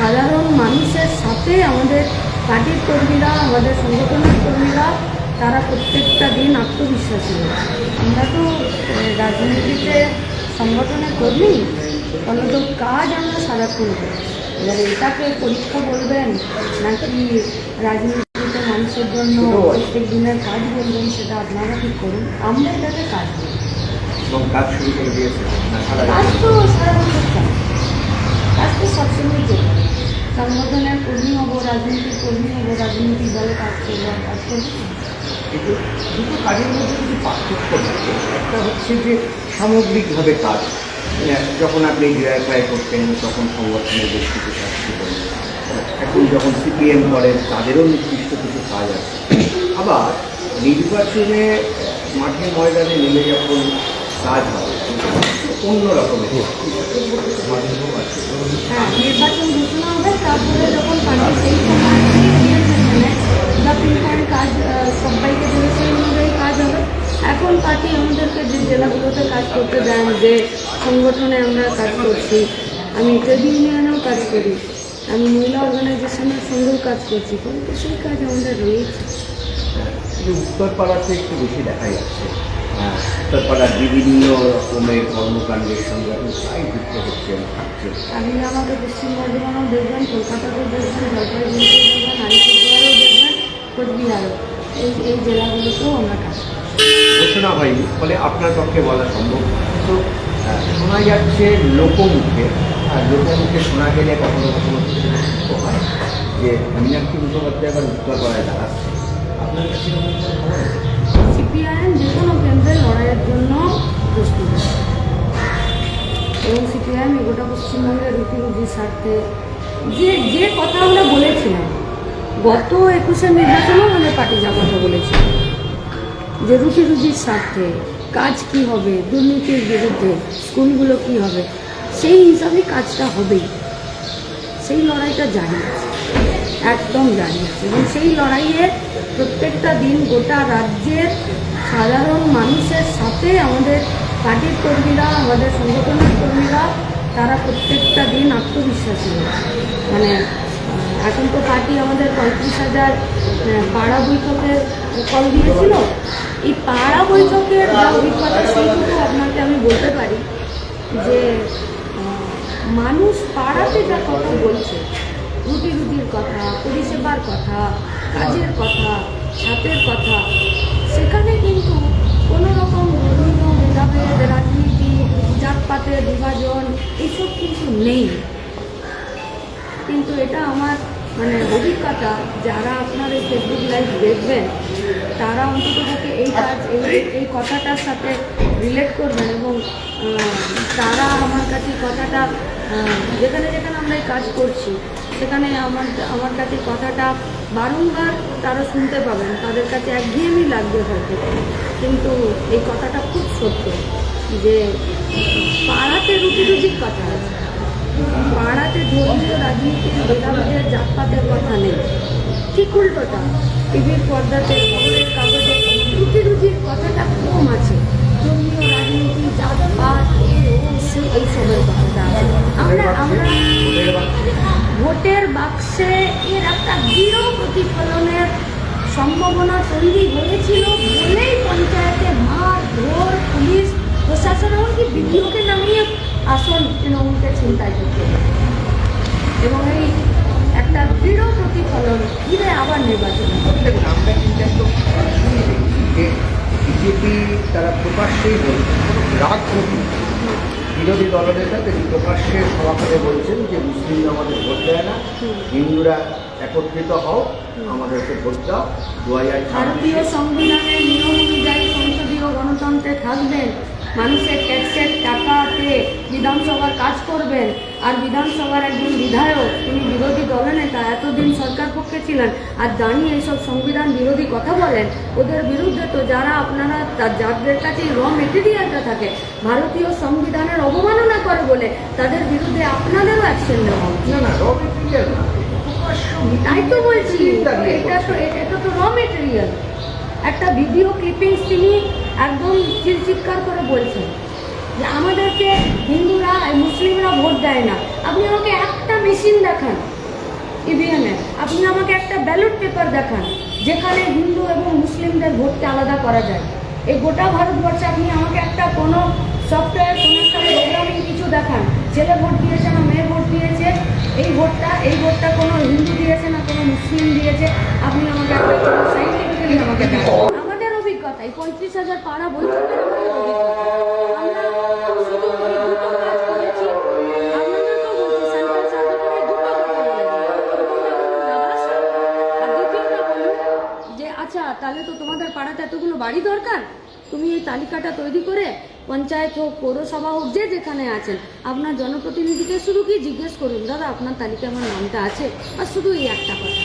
সাধারণ মানুষের সাথে আমাদের পার্টির কর্মীরা আমাদের সংগঠনের কর্মীরা তারা প্রত্যেকটা দিন আত্মবিশ্বাসী রয়েছে। আমরা তো রাজনীতিতে সংগঠনের কর্মী অন্তত কাজ আমরা সারাক্ষণ করি। এবার এটাকে পরীক্ষা বলবেন নাকি রাজনীতিতে মানুষের জন্য প্রত্যেক দিনের কাজ বলবেন সেটা আপনারা ঠিক করুন। আমরা এটাকে কাজ করি কাজ শুরু করে দিয়েছে। কাজ তো সারা বছর কাজ তো সবসময় চলে। সংগঠনের কর্মী হব রাজনীতির কর্মী হব রাজনৈতিক দলে কাজ করব আর কাজ করব। কিন্তু দুটো কাজের মধ্যে কিছু পার্থক্য থাকে একটা হচ্ছে যে সামগ্রিকভাবে কাজ। আহ, যখন আপনি ডিআইফাই করতেন তখন সংগঠনের বেশ কিছু কাজ এখন যখন সিপিএম করেন তাদেরও নির্দিষ্ট কিছু কাজ আছে। আবার নির্বাচনে মাঠে ময়দানে নেমে যখন কাজ হয় অন্য রকমের। হ্যাঁ নির্বাচন ঘোষণা হবে তারপরে যখন পার্টি সেই সময় কাজ সবাইকে দেবে সেই অনুযায়ী কাজ হবে। এখন পার্টি আমাদেরকে যে জেলাগুলোতে কাজ করতে দেন যে সংগঠনে আমরা কাজ করছি আমি ট্রেড ইউনিয়নেও কাজ করি আমি মহিলা অর্গানাইজেশনের সঙ্গেও কাজ করছি কিন্তু সেই কাজ আমাদের রয়েছে। উত্তরপাড়াতে একটু বেশি দেখা যাচ্ছে। উত্তরপাড়ার বিভিন্ন রকমের কর্মকাণ্ডের সঙ্গে আপনি প্রায় যুক্ত হচ্ছেন থাকছেন আপনি আমাকে পশ্চিম বর্ধমানেও দেখবেন কলকাতাতেও দেখবেন জলপাইগুড়িতেও দেখবেন আলিপুরদুয়ারেও দেখবেন কোচবিহারও। এই এই জেলাগুলোতেও আমরা কাজ ঘোষণা হয়নি ফলে আপনার পক্ষে বলা সম্ভব। কিন্তু আহ, শোনা যাচ্ছে লোকমুখে আর লোকমুখে শোনা গেলে কখনো কখনো হয় যে মীনাক্ষী মুখোপাধ্যায় আবার উত্তরপাড়ায় দাঁড়াচ্ছে। আপনার কাছে সিপিআইএম যে কোনো কেন্দ্রে লড়াইয়ের জন্য প্রস্তুত এবং সিপিআইএম গোটা পশ্চিমবঙ্গের রুটি স্বার্থে যে যে কথা আমরা বলেছিলাম, গত একুশের নির্বাচনেও আমাদের পার্টি যা কথা বলেছিল যে রুটি রুজির স্বার্থে কাজ কি হবে, দুর্নীতির বিরুদ্ধে স্কুলগুলো কি হবে, সেই হিসাবে কাজটা হবেই। সেই লড়াইটা আছে, একদম জারি এবং সেই লড়াইয়ে প্রত্যেকটা দিন গোটা রাজ্যের সাধারণ মানুষের সাথে আমাদের পার্টির কর্মীরা, আমাদের সংগঠনের কর্মীরা, তারা প্রত্যেকটা দিন আত্মবিশ্বাসী মানে এখন তো পার্টি আমাদের পঁয়ত্রিশ হাজার পাড়া বৈঠকের কল দিয়েছিল। এই পাড়া বৈঠকের যা অভিজ্ঞতা সেইটুকু আপনাকে আমি বলতে পারি যে মানুষ পাড়াতে যা কথা বলছে রুটি রুটির কথা পরিষেবার কথা কাজের কথা ছাতের কথা সেখানে কিন্তু কোনো রকম ধর্মীয় ভেদাভেদ রাজনীতি জাতপাতের বিভাজন এইসব কিছু নেই। কিন্তু এটা আমার মানে অভিজ্ঞতা যারা আপনার এই ফেসবুক লাইভ দেখবেন তারা অন্তত পক্ষে এই কাজ এই এই কথাটার সাথে রিলেট করবেন এবং তারা আমার কাছে কথাটা যেখানে যেখানে আমরা এই কাজ করছি, সেখানে আমার আমার কাছে কথাটা বারংবার তারা শুনতে পাবেন, তাদের কাছে একঘেয়েমি লাগবে হয়তো। কিন্তু এই কথাটা খুব সত্য যে পাড়াতে রুটি রুটির কথা আছে। পাড়াতে ধর্মীয় রাজনীতির ভেদাভেদের জাতপাতের কথা নেই। ঠিক উল্টোটা, টিভির পর্দাতে খবরের কাগজে রুটি রুটির কথাটা কম আছে। ধর্মীয় রাজনীতি, জাতপাত সে এইসবের কথাটা আছে আমরা আমরা ভোটের বাক্সে এর একটা দৃঢ় প্রতিফলনের সম্ভাবনা তৈরি হয়েছিল বলেই পঞ্চায়েতে মার ধর পুলিশ, প্রশাসন, এমনকি বিডিওকে নামিয়ে আসন তৃণমূলকে চিন্তায় করতে এবং এই একটা দৃঢ় প্রতিফলন ঘিরে আবার নির্বাচন। আমরা কিন্তু বিজেপি তারা প্রকাশ্যেই বলছে রাগ। বিরোধী দলনেতা তিনি প্রকাশ্যে সভা করে বলছেন যে মুসলিমরা আমাদের ভোট দেয় না। হিন্দুরা একত্রিত হও, আমাদেরকে ভোট দাও। দু হাজার ভারতীয় সংবিধানের নিয়ম অনুযায়ী সংসদীয় গণতন্ত্রে থাকবেন। মানুষের ট্যাক্সের টাকাতে বিধানসভার কাজ করবেন আর বিধানসভার একজন বিধায়ক তিনি বিরোধী দলনেতা এতদিন সরকার পক্ষে ছিলেন আর দাঁড়িয়ে এইসব সংবিধান বিরোধী কথা বলেন ওদের বিরুদ্ধে তো যারা আপনারা যাদের কাছে র মেটেরিয়ালটা থাকে ভারতীয় সংবিধানের অবমাননা করে বলে তাদের বিরুদ্ধে আপনাদেরও অ্যাকশন নেওয়া উচিত। না না র মেটেরিয়াল না। তাই তো বলছি এটা তো এটা তো র মেটেরিয়াল একটা ভিডিও ক্লিপিংস তিনি একদম চিৎকার করে বলছেন। যে আমাদেরকে হিন্দুরা মুসলিমরা ভোট দেয় না। আপনি আমাকে একটা মেশিন দেখান ইভিএমে আপনি আমাকে একটা ব্যালট পেপার দেখান, যেখানে হিন্দু এবং মুসলিমদের ভোটকে আলাদা করা যায়। এই গোটা ভারতবর্ষে আপনি আমাকে একটা কোনো সফটওয়্যার কোনো একটা প্রোগ্রামিং কিছু দেখান। ছেলে ভোট দিয়েছে না, মেয়ে ভোট দিয়েছে, এই ভোটটা এই ভোটটা কোনো হিন্দু দিয়েছে না, কোনো মুসলিম দিয়েছে। আপনি আমাকে একটা সাইন্টিফিক্যালি আমাকে দেখান। আমাদের অভিজ্ঞতা, এই পঁয়ত্রিশ হাজার পাড়া বৈঠকের তাহলে তো তোমাদের পাড়াতে এতগুলো বাড়ি দরকার? তুমি এই তালিকাটা তৈরি করে পঞ্চায়েত হোক, পৌরসভা হোক, যে যেখানে আছেন, আপনার জনপ্রতিনিধিকে শুধু কি জিজ্ঞেস করুন, দাদা, আপনার তালিকায় আমার নামটা আছে? আর শুধু এই একটা কথা।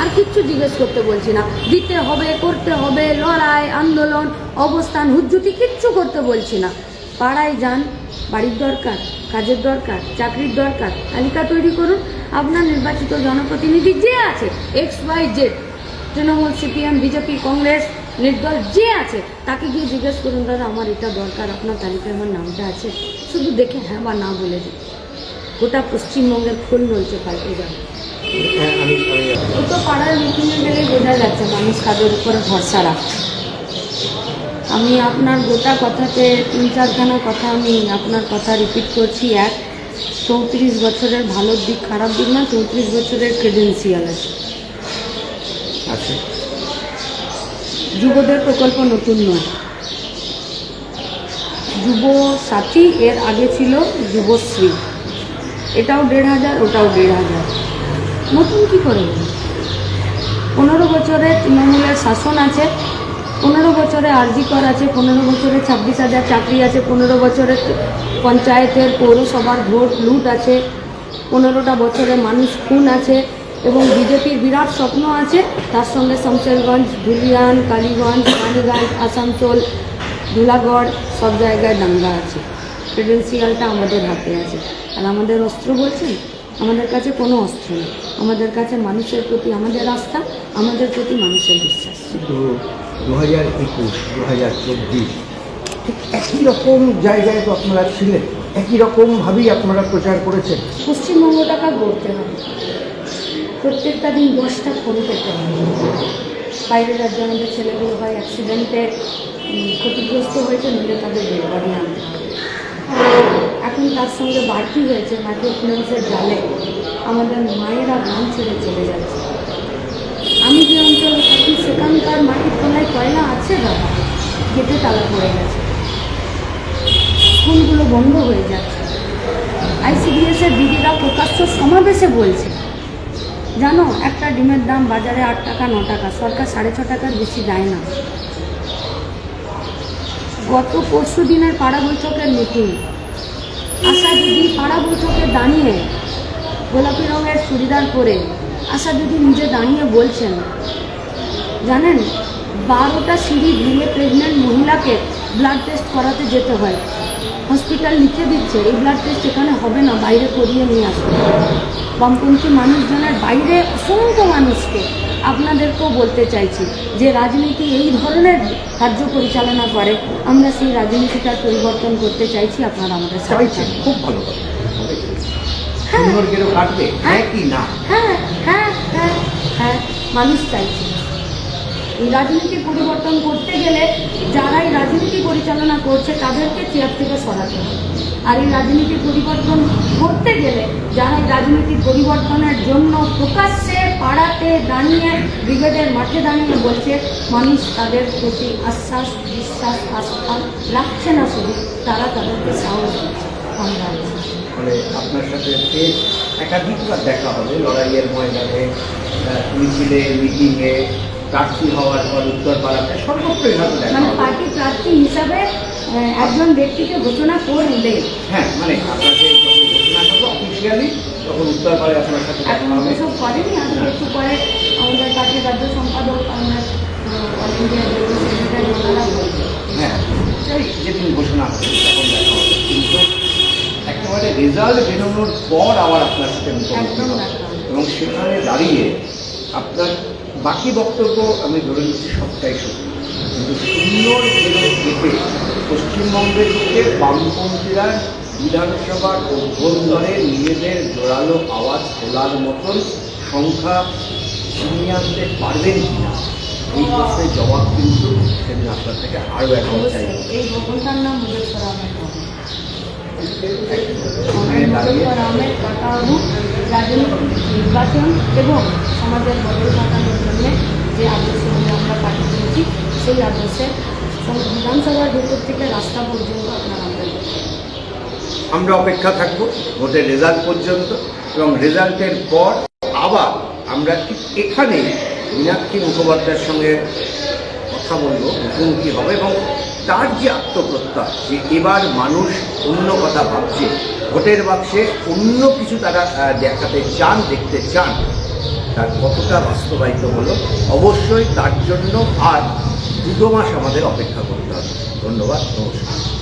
আর কিচ্ছু জিজ্ঞেস করতে বলছি না। দিতে হবে, করতে হবে, লড়াই, আন্দোলন, অবস্থান, হুজ্জুতি কিচ্ছু করতে বলছি না। পাড়ায় যান, বাড়ির দরকার, কাজের দরকার, চাকরির দরকার, তালিকা তৈরি করুন। আপনার নির্বাচিত জনপ্রতিনিধি যে আছে X Y Z Trinamool CPM BJP Congress নির্দল যে আছে তাকে গিয়ে জিজ্ঞেস করুন দাদা আমার এটা দরকার আপনার তালিকায় আমার নামটা আছে। শুধু দেখে হ্যাঁ বা না বলে দিন। গোটা পশ্চিমবঙ্গের খোল নলছে পাল্টে যাবে। হ্যাঁ তো পাড়ার মিটিংয়ে গেলে বোঝা যাচ্ছে মানুষ কাদের উপরে ভরসা রাখে আমি আপনার গোটা কথাতে তিন চারখানা কথা আমি আপনার কথা রিপিট করছি। এক চৌত্রিশ বছরের ভালো দিক খারাপ দিক না চৌত্রিশ বছরের ক্রেডেন্সিয়াল আছে। আচ্ছা যুবদের প্রকল্প নতুন নয়। যুব সাথী এর আগে ছিল যুবশ্রী। এটাও দেড় হাজার, ওটাও দেড় হাজার। নতুন কি করে? পনেরো বছরে তৃণমূলের শাসন আছে, পনেরো বছরে আরজি কর আছে, পনেরো বছরে ছাব্বিশ হাজার চাকরি আছে, পনেরো বছরে পঞ্চায়েতের পৌরসভার ভোট লুট আছে, পনেরোটা বছরে মানুষ খুন আছে এবং বিজেপির বিরাট স্বপ্ন আছে। তার সঙ্গে শমশেরগঞ্জ ধুলিয়ান কালীগঞ্জ রানীগঞ্জ আসানসোল ধুলাগড় সব জায়গায় দাঙ্গা আছে। ক্রেডেন্সিয়ালটা আমাদের হাতে আছে। আর আমাদের অস্ত্র বলছেন? আমাদের কাছে কোনো অস্ত্র নেই। আমাদের কাছে মানুষের প্রতি আমাদের আস্থা আমাদের প্রতি মানুষের বিশ্বাস। দু হাজার একুশ দু হাজার চব্বিশ ঠিক একই রকম জায়গায় তো আপনারা ছিলেন। একই রকমভাবেই আপনারা প্রচার করেছেন। পশ্চিমবঙ্গটাকে গড়তে হবে। প্রত্যেকটা দিন দশটা ফোন পেতে হবে বাইরের রাজ্যে আমাদের ছেলেগুলো হয় অ্যাক্সিডেন্টে ক্ষতিগ্রস্ত হয়েছে নইলে তাদের ডেড বডি আনতে এখন তার সঙ্গে বাড়তি হয়েছে মাইক্রোফিন্যান্সের জালে আমাদের মায়েরা গ্রাম ছেড়ে চলে যাচ্ছে। আমি যে অঞ্চলে থাকি সেখানকার মাটির তলায় কয়লা আছে দাদা গেটে তালা পড়ে গেছে। স্কুলগুলো বন্ধ হয়ে যাচ্ছে। আইসিডিএস এর দিদিরা প্রকাশ্য সমাবেশে বলছে জানো, একটা ডিমের দাম বাজারে আট টাকা, ন টাকা, সরকার সাড়ে ছ টাকার বেশি দেয় না। গত পরশু দিনের পাড়া বৈঠকের মিটিং আশা দিদি পাড়া বৈঠকে দাঁড়িয়ে গোলাপি রঙের চুড়িদার পরে আশা দিদি নিজে দাঁড়িয়ে বলছেন, জানেন, বারোটা সিঁড়ি ভেঙে প্রেগনেন্ট মহিলাকে ব্লাড টেস্ট করাতে যেতে হয়। হসপিটাল লিখে দিচ্ছে এই ব্লাড টেস্ট এখানে হবে না বাইরে করিয়ে নিয়ে আসবে বামপন্থী মানুষজনের বাইরে অসংখ্য মানুষকে আপনাদেরকেও বলতে চাইছি যে রাজনীতি এই ধরনের কার্য পরিচালনা করে। আমরা সেই রাজনীতিটার পরিবর্তন করতে চাইছি আপনারা আমাদের চাইছেন খুব ভালো হ্যাঁ কি না? হ্যাঁ হ্যাঁ হ্যাঁ হ্যাঁ মানুষ চাইছে। এই রাজনীতি পরিবর্তন করতে গেলে যারা এই রাজনীতি পরিচালনা করছে, তাদেরকে চেয়ার থেকে সরাতে হবে। আর এই রাজনীতি পরিবর্তন করতে গেলে যারা এই রাজনীতি পরিবর্তনের জন্য প্রকাশ্যে, পাড়াতে, দাঁড়িয়ে ব্রিগেডের মাঠে দাঁড়িয়ে বলছে, মানুষ তাদের প্রতি আশ্বাস, বিশ্বাস, আস্থা রাখছে না শুধু, তারা তাদেরকে সাহস দিচ্ছে। আমরা মানে আপনার সাথে একাধিকবার দেখা হবে, লড়াইয়ের ময়দানে মিছিলে, মিটিংয়ে প্রার্থী হওয়ার পর উত্তরপাড়াতে সর্বত্রই হয়তো দেখা মানে পার্টি প্রার্থী হিসাবে একজন ব্যক্তিকে ঘোষণা করলে। হ্যাঁ মানে আপনাকে যখন ঘোষণা করব অফিসিয়ালি তখন উত্তরপাড়ায় আপনার সাথে এখন হবে। ওসব করেনি আজকে একটু পরে আমাদের পার্টির রাজ্য সম্পাদক আমাদের অল ইন্ডিয়া সেক্রেটারি ওনারা হ্যাঁ যেদিন ঘোষণা হবে তখন দেখা হবে। কিন্তু একেবারে রেজাল্ট বেরোনোর পর আবার আপনার সাথে। এবং সেখানে দাঁড়িয়ে আপনার বাকি বক্তব্য আমি ধরে নিচ্ছি সবটাই সত্যি। কিন্তু সুন্দর দেখে পশ্চিমবঙ্গের দিকে বামপন্থীরা বিধানসভার অভ্যন্তরে নিজেদের জোরালো আওয়াজ তোলার মতন সংখ্যা ছিনিয়ে আনতে পারবেন কিনা এই প্রশ্নের জবাব কিন্তু সেদিন আপনার থেকে আরও একবার চাই এই ভবনটার নাম মুজফর আহমেদ কাটারু রাজনৈতিক নির্বাচন এবং সমাজের বদল ঘটানোর জন্য যে আদর্শ আমরা পার্টি করেছি সেই আদর্শে বিধানসভার ভেতর থেকে রাস্তা পর্যন্ত আপনারা আমরা অপেক্ষা থাকব ভোটের রেজাল্ট পর্যন্ত এবং রেজাল্টের পর আবার আমরা ঠিক এখানে মীনাক্ষী মুখোপাধ্যায়ের সঙ্গে কথা বলব মুখোমুখি হবে এবং তার যে আত্মপ্রত্যয় যে এবার মানুষ অন্য কথা ভাবছে, ভোটের বাক্সে অন্য কিছু তারা দেখাতে চান, দেখতে চান তার কতটা বাস্তবায়িত হলো, অবশ্যই তার জন্য আর দুটো মাস আমাদের অপেক্ষা করতে হবে। ধন্যবাদ, নমস্কার।